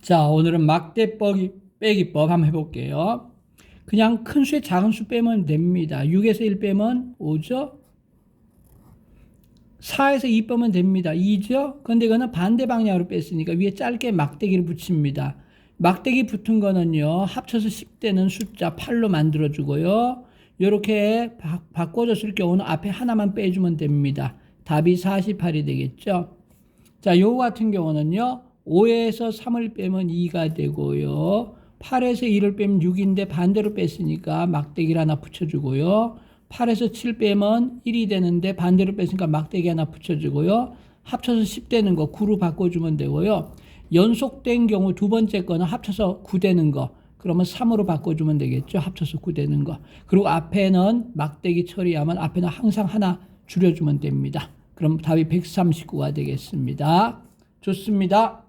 자, 오늘은 막대법 빼기법 한번 해볼게요. 그냥 큰 수에 작은 수 빼면 됩니다. 6에서 1 빼면 5죠? 4에서 2 빼면 됩니다. 2죠? 근데 이거는 반대 방향으로 뺐으니까 위에 짧게 막대기를 붙입니다. 막대기 붙은 거는요, 합쳐서 10되는 숫자 8로 만들어주고요. 이렇게 바꿔줬을 경우는 앞에 하나만 빼주면 됩니다. 답이 48이 되겠죠? 자, 요거 같은 경우는요, 5에서 3을 빼면 2가 되고요. 8에서 2를 빼면 6인데 반대로 뺐으니까 막대기를 하나 붙여주고요. 8에서 7 빼면 1이 되는데 반대로 뺐으니까 막대기 하나 붙여주고요. 합쳐서 10 되는 거 9로 바꿔주면 되고요. 연속된 경우 두 번째 거는 합쳐서 9 되는 거. 그러면 3으로 바꿔주면 되겠죠. 합쳐서 9 되는 거. 그리고 앞에는 막대기 처리하면 앞에는 항상 하나 줄여주면 됩니다. 그럼 답이 139가 되겠습니다. 좋습니다.